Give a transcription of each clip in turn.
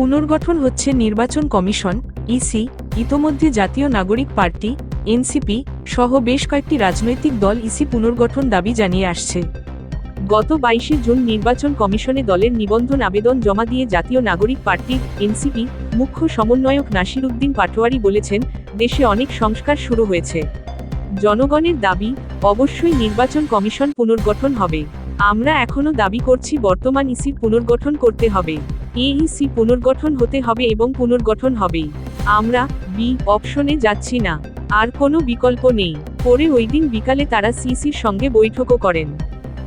পুনর্গঠন হচ্ছে নির্বাচন কমিশন, ইসি, ইতোমধ্যে জাতীয় নাগরিক পার্টি, এনসিপি সহ বেশ কয়েকটি রাজনৈতিক দল ইসি পুনর্গঠন দাবি জানিয়ে আসছে। গত বাইশে জুন নির্বাচন কমিশনে দলের নিবন্ধন আবেদন জমা দিয়ে জাতীয় নাগরিক পার্টি, এনসিপি, মুখ্য সমন্বয়ক নাসির উদ্দিন পাটোয়ারি বলেছেন, দেশে অনেক সংস্কার শুরু হয়েছে। জনগণের দাবি, অবশ্যই নির্বাচন কমিশন পুনর্গঠন হবে। আমরা এখনও দাবি করছি বর্তমান ইসির পুনর্গঠন করতে হবে। এইসি পুনর্গঠন হতে হবে এবং পুনর্গঠন হবেই। আমরা বি অপশনে যাচ্ছি না। আর কোনো বিকল্প নেই। পরে ওই দিন বিকালে তারা সিসির সঙ্গে বৈঠকও করেন।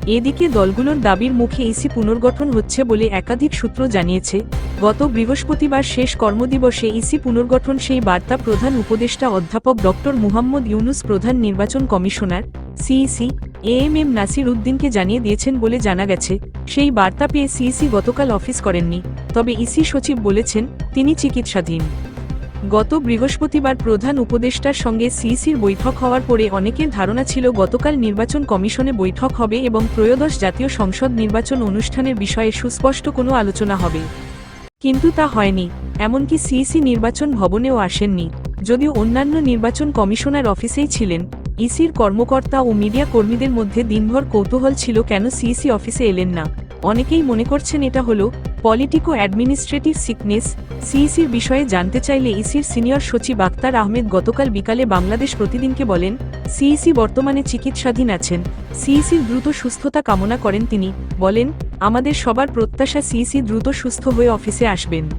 এদিকে দলগুলোর দাবির মুখে ইসি পুনর্গঠন হচ্ছে বলে একাধিক সূত্র জানিয়েছে। গত বৃহস্পতিবার শেষ কর্মদিবসে ইসি পুনর্গঠন সেই বার্তা প্রধান উপদেষ্টা অধ্যাপক ডক্টর মুহাম্মদ ইউনুস প্রধান নির্বাচন commissioner CEC M M Nasir উদ্দিনকে জানিয়ে দিয়েছেন বলে জানা গেছে, সেই বার্তা পেয়ে সিইসি গতকাল অফিস করেননি, তবে ইসি সচিব বলেছেন, তিনি চিকিৎসাধীন। গত বৃহস্পতিবার প্রধান উপদেষ্টার সঙ্গে সিইসির বৈঠক হওয়ার পরে অনেকের ধারণা ছিল গতকাল নির্বাচন কমিশনে বৈঠক হবে এবং ত্রয়োদশ জাতীয় সংসদ নির্বাচন অনুষ্ঠানের বিষয়ে সুস্পষ্ট কোনো আলোচনা হবে। কিন্তু তা হয়নি, এমনকি সিইসি নির্বাচন ভবনেও আসেননি, যদিও অন্যান্য নির্বাচন কমিশনার অফিসেই ছিলেন। ইসির কর্মকর্তা ও মিডিয়া কর্মীদের মধ্যে দিনভর কৌতূহল ছিল কেন সিইসি অফিসে এলেন না? অনেকেই মনে করছেন এটা হলো পলিটিকো অ্যাডমিনিস্ট্রেটিভ সিকনেস। সিইসির বিষয়ে জানতে চাইলে ইসির সিনিয়র সচিব আক্তার আহমেদ গতকাল বিকালে বাংলাদেশ প্রতিদিনকে বলেন, সিইসি বর্তমানে চিকিৎসাধীন আছেন। সিইসির দ্রুত সুস্থতা কামনা করেন তিনি। বলেন, আমাদের সবার প্রত্যাশা সিইসি দ্রুত সুস্থ হয়ে অফিসে আসবেন।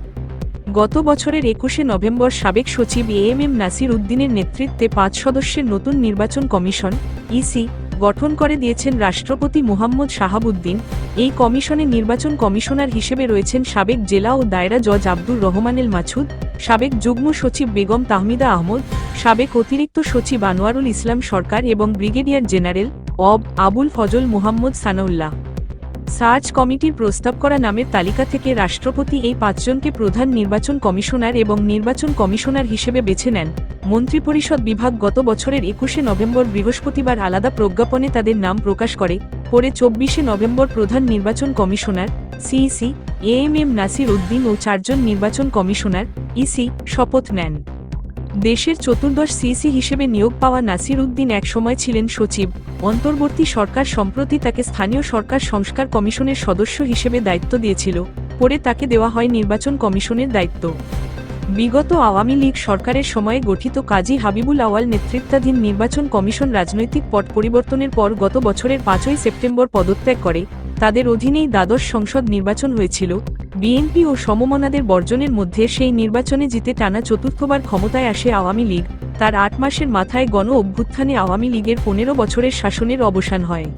গত বছরের একুশে নভেম্বর সাবেক সচিব এ এম এম নাসির উদ্দিনের নেতৃত্বে পাঁচ সদস্যের নতুন নির্বাচন কমিশন, ইসি, গঠন করে দিয়েছেন রাষ্ট্রপতি মোহাম্মদ শাহাবুদ্দিন। এই কমিশনে নির্বাচন কমিশনার হিসেবে রয়েছেন সাবেক জেলা ও দায়রা জজ আব্দুর রহমানেল মাছুদ, সাবেক যুগ্ম সচিব বেগম তাহমিদা আহমদ, সাবেক অতিরিক্ত সচিব আনোয়ারুল ইসলাম সরকার এবং ব্রিগেডিয়ার জেনারেল অব আবুল ফজল মোহাম্মদ সানাউল্লাহ। সার্চ কমিটির প্রস্তাব করা নামের তালিকা থেকে রাষ্ট্রপতি এই পাঁচজনকে প্রধান নির্বাচন কমিশনার এবং নির্বাচন কমিশনার হিসেবে বেছে নেন। মন্ত্রিপরিষদ বিভাগ গত বছরের একুশে নভেম্বর বৃহস্পতিবার আলাদা প্রজ্ঞাপনে তাদের নাম প্রকাশ করে, পরে চব্বিশে নভেম্বর প্রধান নির্বাচন commissioner CEC A M M Nasir Uddin ও চারজন নির্বাচন কমিশনার ইসি শপথ নেন। দেশের চতুর্দশ সিসি হিসেবে নিয়োগ পাওয়া নাসির উদ্দিন একসময় ছিলেন সচিব। অন্তর্বর্তী সরকার সম্প্রতি তাকে স্থানীয় সরকার সংস্কার কমিশনের সদস্য হিসেবে দায়িত্ব দিয়েছিল। পরে তাকে দেওয়া হয় নির্বাচন কমিশনের দায়িত্ব। বিগত আওয়ামী লীগ সরকারের সময়ে গঠিত কাজী হাবিবুল আওয়াল নেতৃত্বাধীন নির্বাচন কমিশন রাজনৈতিক পট পরিবর্তনের পর গত বছরের পাঁচই সেপ্টেম্বর পদত্যাগ করে। তাদের অধীনেই দ্বাদশ সংসদ নির্বাচন হয়েছিল। বিএনপি ও সমমনাদের বর্জনের মধ্যে সেই নির্বাচনে জিতে টানা চতুর্থবার ক্ষমতায় আসে আওয়ামী লীগ। তার আট মাসের মাথায় গণ অভ্যুত্থানে আওয়ামী লীগের পনেরো বছরের শাসনের অবসান হয়।